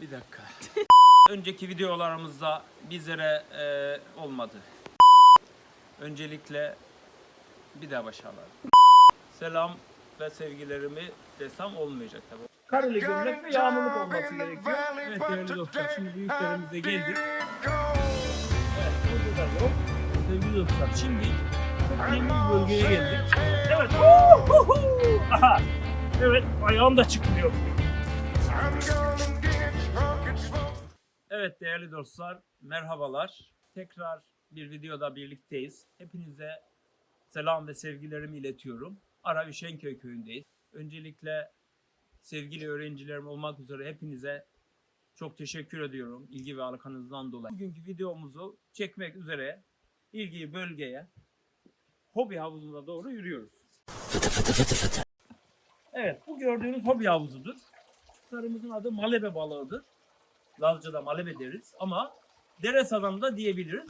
Bir dakika. Önceki videolarımızda bizlere e, olmadı. Öncelikle bir daha başarılar. Selam ve sevgilerimi desem olmayacak tabii. Kareli gömlek ve yağmurluk olması gerekiyor. Evet değerli dostlar şimdi büyüklerimize geldik. Evet burada da yok. Sevgili dostlar şimdi çok önemli bir bölgeye geldik. Evet. Aha. Evet ayağım da çıkmıyor. Evet değerli dostlar merhabalar. Tekrar bir videoda birlikteyiz. Hepinize selam ve sevgilerimi iletiyorum. Ara Şenköy köyündeyiz. Öncelikle sevgili öğrencilerim olmak üzere hepinize çok teşekkür ediyorum ilgi ve alakanızdan dolayı. Bugünkü videomuzu çekmek üzere ilgili bölgeye hobi havuzuna doğru yürüyoruz. Evet bu gördüğünüz hobi havuzudur. Sarımızın adı malebe balığıdır. Lazca'da malebe deriz ama dere sadanı da diyebiliriz.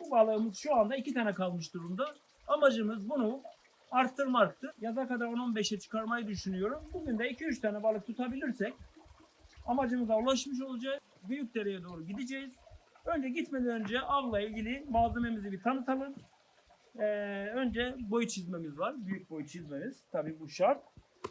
Bu balığımız şu anda iki tane kalmış durumda. Amacımız bunu arttırmaktır. Yaza kadar 10-15'e çıkarmayı düşünüyorum. Bugün de 2-3 tane balık tutabilirsek amacımıza ulaşmış olacağız. Büyük dereye doğru gideceğiz. Önce gitmeden önce avla ilgili malzememizi bir tanıtalım. Ee, önce boy çizmemiz var. Büyük boy çizmemiz. Tabii bu şart.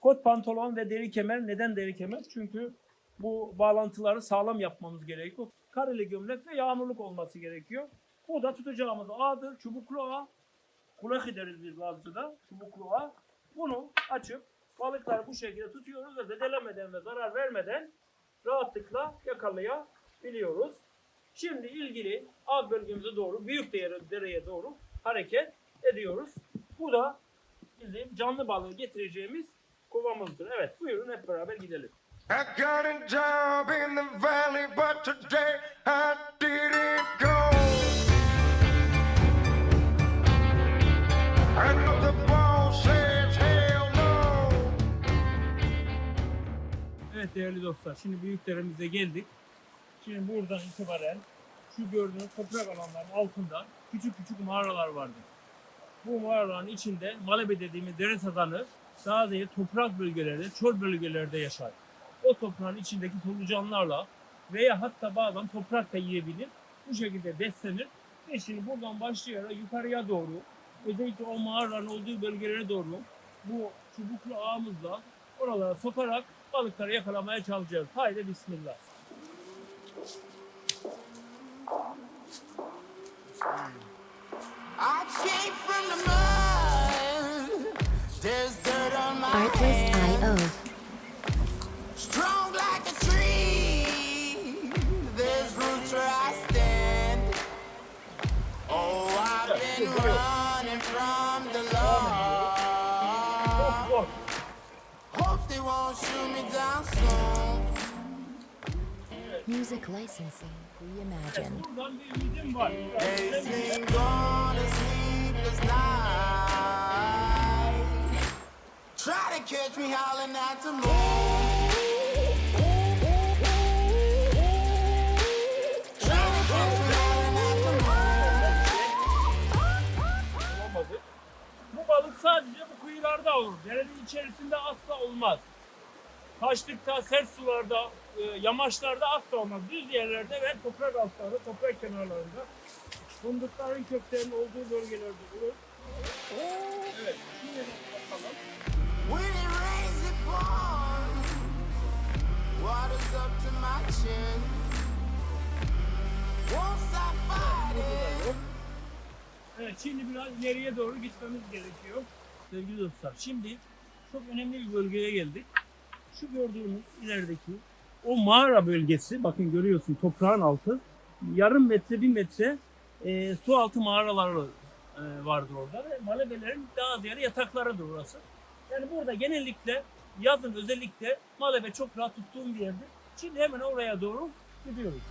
Kot pantolon ve deri kemer. Neden deri kemer? Çünkü bu bağlantıları sağlam yapmamız gerekiyor. Kareli gömlek ve yağmurluk olması gerekiyor. Bu da tutacağımız ağdır. Çubuklu ağ. Kulak ederiz biz Lazcı'da. Çubuklu ağ. Bunu açıp balıkları bu şekilde tutuyoruz ve zedelemeden ve zarar vermeden rahatlıkla yakalayabiliyoruz. Şimdi ilgili av bölgemize doğru, büyük dere- dereye doğru hareket ediyoruz. Bu da bizim canlı balığı getireceğimiz kovamızdır. Evet buyurun hep beraber gidelim. Evet değerli dostlar şimdi büyüklerimize geldik. Şimdi buradan itibaren şu gördüğünüz toprak alanların altında küçük küçük mağaralar vardır. Bu mağaraların içinde malebe dediğimiz dere satanı değil toprak bölgelerde, çöl bölgelerde yaşar. O toprağın içindeki solucanlarla veya hatta bazen toprak da yiyebilir. Bu şekilde beslenir. Ve şimdi buradan başlayarak yukarıya doğru özellikle o mağaraların olduğu bölgelere doğru bu çubuklu ağımızla oralara sokarak balıkları yakalamaya çalışacağız. Haydi bismillah. I I've been running from the law. Hope they won't shoot me down soon. Music licensing reimagined. Buradan bir ümidim var. They sing on a sleepless night. Try to catch me howling at the moon. İçerisinde asla olmaz. Taşlıkta, sert sularda, e, yamaçlarda asla olmaz. Düz yerlerde ve toprak altlarında, toprak kenarlarında. Fındıkların köklerinin olduğu bölgelerde olur. Evet, şimdi bakalım. Evet, şimdi biraz ileriye doğru gitmemiz gerekiyor. Sevgili dostlar, şimdi çok önemli bir bölgeye geldik. Şu gördüğünüz ilerideki o mağara bölgesi, bakın görüyorsun toprağın altı, yarım metre, bir metre e, su altı mağaraları e, vardır orada ve malebelerin daha ziyade yataklarıdır orası. Yani burada genellikle yazın özellikle malebe çok rahat tuttuğum bir yerdir. Şimdi hemen oraya doğru gidiyoruz.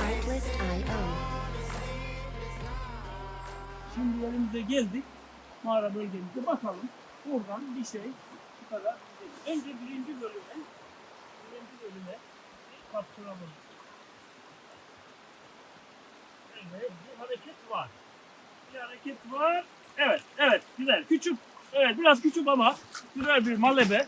Artlist IO. Şimdi yerimize geldik. Mağara bölgemize bakalım. Buradan bir şey şu kadar. Önce birinci bölüme birinci bölüme kaptıralım. Evet, bir hareket var. Bir hareket var. Evet, evet, güzel. Küçük, evet biraz küçük ama güzel bir malebe.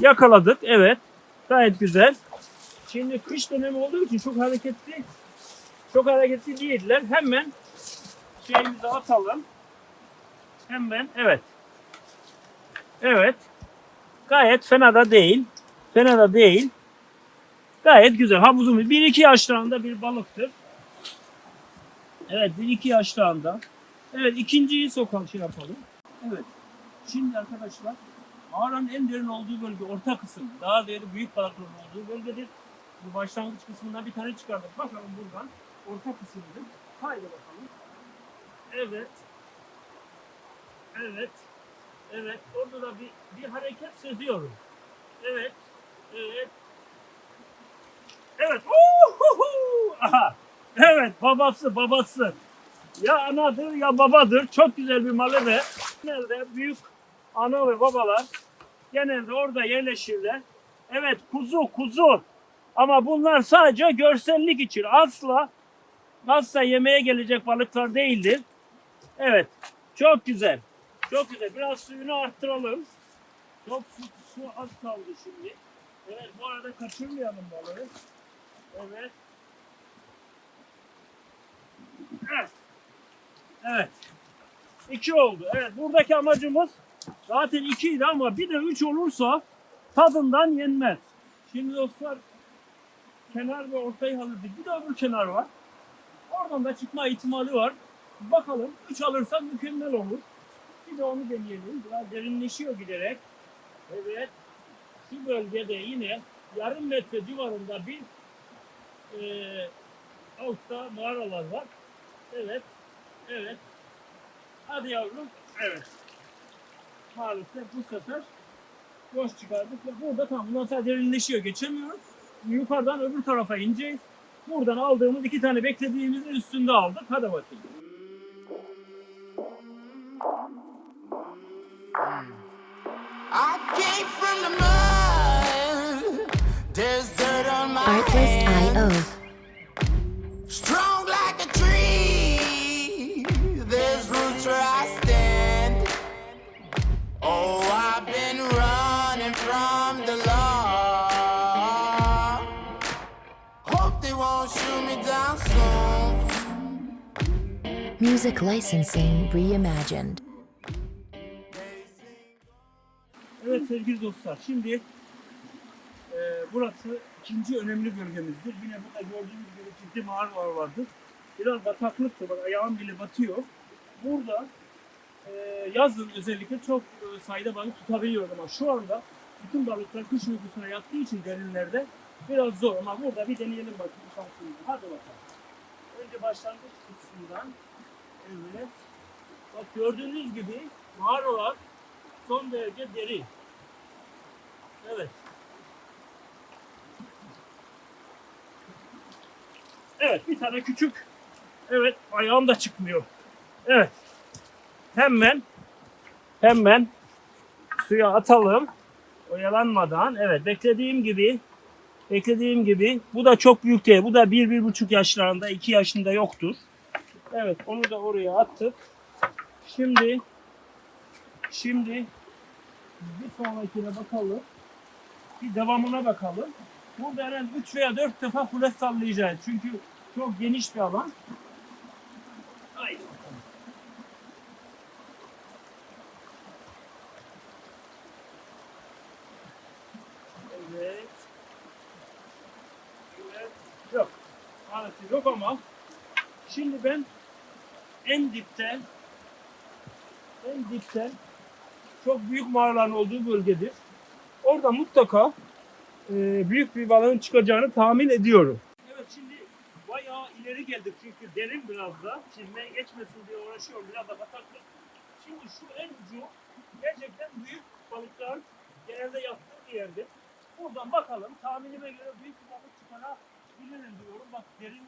Yakaladık. Evet. Gayet güzel. Şimdi kış dönemi olduğu için çok hareketli çok hareketli değiller. Hemen şeyimizi atalım. Hemen evet. Evet. Gayet fena da değil. Fena da değil. Gayet güzel. Havuzumuz 1-2 yaşlarında bir balıktır. Evet 1-2 yaşlarında. Evet ikinciyi sokalım şey yapalım. Evet. Şimdi arkadaşlar mağaranın en derin olduğu bölge orta kısım. Daha değerli büyük balıkların olduğu bölgedir. Bu başlangıç kısmından bir tane çıkardık. Bakalım buradan. Orta kısımdır. Haydi bakalım. Evet. Evet. Evet. Orada da bir, bir hareket seziyorum. Evet. Evet. Evet. Uhuhu! Aha. Evet babası babası. Ya anadır ya babadır. Çok güzel bir malebe. Genelde büyük ana ve babalar genelde orada yerleşirler. Evet kuzu kuzu. Ama bunlar sadece görsellik için. Asla asla yemeğe gelecek balıklar değildir. Evet. Çok güzel. Çok güzel. Biraz suyunu arttıralım. Çok su, su az kaldı şimdi. Evet bu arada kaçırmayalım balığı. Evet. Evet. Evet. İki oldu. Evet buradaki amacımız zaten ikiydi ama bir de üç olursa tadından yenmez. Şimdi dostlar kenar ve ortayı hazırladık. Bir de öbür kenar var. Oradan da çıkma ihtimali var. Bakalım 3 alırsak mükemmel olur. Bir de onu deneyelim. Biraz derinleşiyor giderek. Evet. Şu bölgede yine yarım metre civarında bir eee altta mağaralar var. Evet. Evet. Hadi yavrum. Evet. Maalesef bu sefer boş çıkardık ve burada tam bundan sonra derinleşiyor. Geçemiyoruz. Yukarıdan öbür tarafa ineceğiz. Buradan aldığımız iki tane beklediğimizin üstünde aldık. Hadi bakayım. Artlist. IO. Strong like a tree. There's roots where I stand. Oh, I've been running from the law. Hope they won't shoot me down soon. Music licensing reimagined. Evet sevgili dostlar şimdi e, burası ikinci önemli bölgemizdir. Yine burada gördüğünüz gibi ciddi mağaralar vardır. Biraz bataklıktır. Bak ayağım bile batıyor. Burada e, yazın özellikle çok e, sayıda balık tutabiliyorum ama şu anda bütün balıklar kış uykusuna yattığı için derinlerde biraz zor ama burada bir deneyelim bakayım şansımızı. Hadi bakalım. Önce başlangıç kısmından evet. Bak gördüğünüz gibi mağaralar son derece derin. Evet. Evet bir tane küçük. Evet ayağım da çıkmıyor. Evet. Hemen hemen suya atalım. Oyalanmadan. Evet beklediğim gibi beklediğim gibi bu da çok büyük değil. Bu da bir, bir buçuk yaşlarında, iki yaşında yoktur. Evet onu da oraya attık. Şimdi şimdi bir sonrakine bakalım. Bir devamına bakalım. Burada herhalde 3 veya 4 defa kule sallayacağız. Çünkü çok geniş bir alan. Haydi. Evet. Evet. Yok. Maalesef yok ama şimdi ben en dipten en dipten çok büyük mağaraların olduğu bölgedir. Orada mutlaka e, büyük bir balığın çıkacağını tahmin ediyorum. Evet şimdi bayağı ileri geldik çünkü derin biraz da. Çizmeye geçmesin diye uğraşıyorum biraz da bataklık. Şimdi şu en ucu gerçekten büyük balıklar genelde yattığı bir yerde. Buradan bakalım tahminime göre büyük bir balık çıkarabilirim diyorum. Bak derin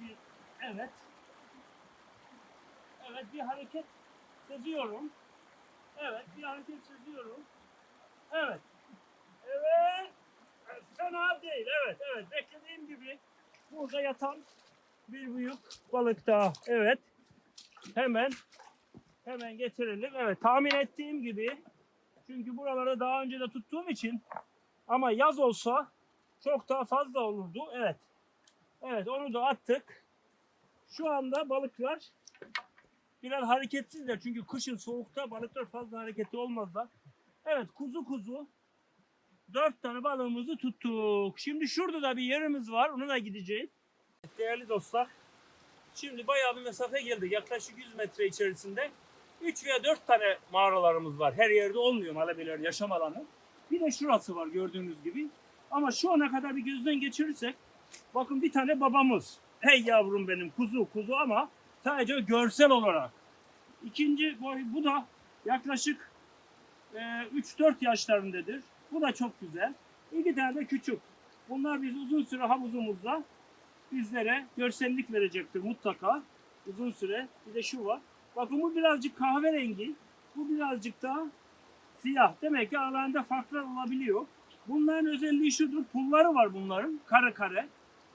bir evet. Evet bir hareket seziyorum. Evet bir hareket seziyorum. Evet. Fena değil. Evet, evet. Beklediğim gibi burada yatan bir büyük balık daha. Evet. Hemen hemen getirelim. Evet, tahmin ettiğim gibi Çünkü buraları daha önce de tuttuğum için ama yaz olsa çok daha fazla olurdu. Evet. Evet onu da attık. Şu anda balıklar biraz hareketsizler. Çünkü kışın soğukta balıklar fazla hareketli olmazlar. Evet kuzu kuzu dört tane balığımızı tuttuk. Şimdi şurada da bir yerimiz var. Ona da gideceğiz. Değerli dostlar. Şimdi bayağı bir mesafe geldik. Yaklaşık 100 metre içerisinde 3 veya 4 tane mağaralarımız var. Her yerde olmuyor Malebelerin yaşam alanı. Bir de şurası var gördüğünüz gibi. Ama şu ana kadar bir gözden geçirirsek bakın bir tane babamız. Hey yavrum benim kuzu kuzu ama sadece görsel olarak. İkinci bu da yaklaşık e, 3-4 yaşlarındadır. Bu da çok güzel. İki tane de küçük. Bunlar biz uzun süre havuzumuzda bizlere görsellik verecektir mutlaka. Uzun süre. Bir de şu var. Bakın bu birazcık kahverengi. Bu birazcık daha siyah. Demek ki aralarında farklar olabiliyor. Bunların özelliği şudur. Pulları var bunların. Kare kare.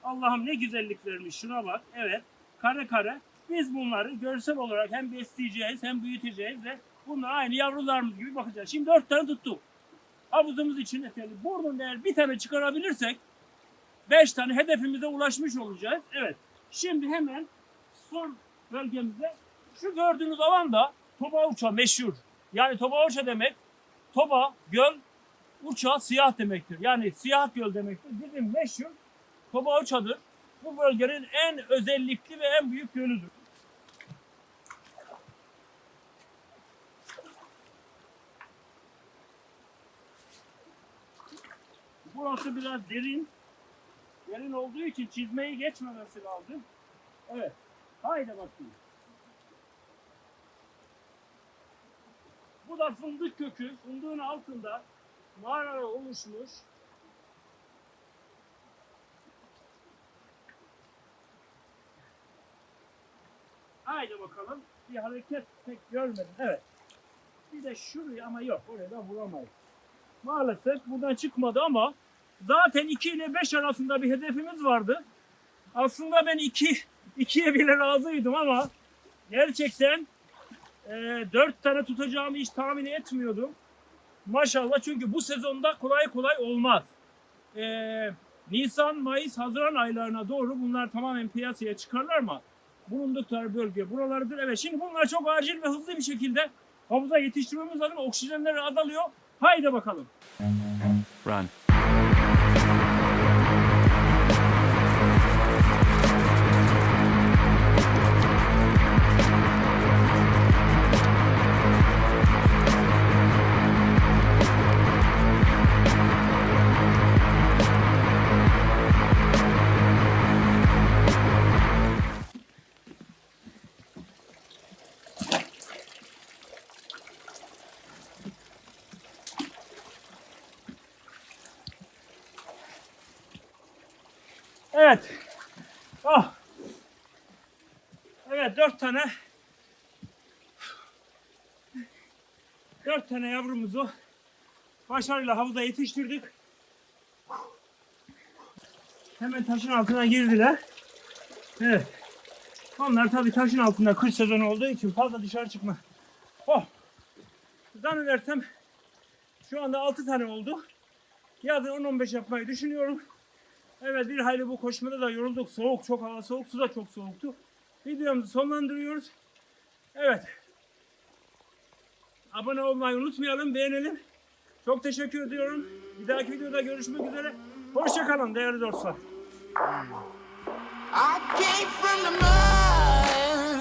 Allah'ım ne güzellik vermiş. Şuna bak. Evet. Kare kare. Biz bunları görsel olarak hem besleyeceğiz hem büyüteceğiz ve bunlar aynı yavrularımız gibi bakacağız. Şimdi dört tane tuttuk. Havuzumuz için efendim. Buradan eğer bir tane çıkarabilirsek 5 tane hedefimize ulaşmış olacağız. Evet. Şimdi hemen son bölgemizde şu gördüğünüz alan da Toba Uça meşhur. Yani Toba Uça demek Toba, göl, Uça siyah demektir. Yani siyah göl demektir. Bizim meşhur Toba Uça'dır. Bu bölgenin en özellikli ve en büyük gölüdür. Burası biraz derin. Derin olduğu için çizmeyi geçmemesi lazım. Evet. Haydi bakayım. Bu da fındık kökü. Fındığın altında mağaralar oluşmuş. Haydi bakalım. Bir hareket pek görmedim. Evet. Bir de şurayı ama yok. Oraya da vuramayız. Maalesef buradan çıkmadı ama zaten 2 ile 5 arasında bir hedefimiz vardı. Aslında ben 2 2'ye bile razıydım ama gerçekten e, 4 tane tutacağımı hiç tahmin etmiyordum. Maşallah çünkü bu sezonda kolay kolay olmaz. E, Nisan, Mayıs, Haziran aylarına doğru bunlar tamamen piyasaya çıkarlar ama bulundukları bölge buralardır. Evet şimdi bunlar çok acil ve hızlı bir şekilde havuza yetiştirmemiz lazım. Oksijenleri azalıyor. Haydi bakalım. Run. Evet. Ah. Evet dört tane dört tane yavrumuzu başarıyla havuza yetiştirdik. Hemen taşın altına girdiler. Evet. Onlar tabii taşın altında kış sezonu olduğu için fazla dışarı çıkma. Oh. Zannedersem şu anda 6 tane oldu. Yazın 10-15 yapmayı düşünüyorum. Evet bir hayli bu koşmada da yorulduk. Soğuk çok hava soğuk. Su da çok soğuktu. Videomuzu sonlandırıyoruz. Evet. Abone olmayı unutmayalım. Beğenelim. Çok teşekkür ediyorum. Bir dahaki videoda görüşmek üzere. Hoşçakalın değerli dostlar. I can't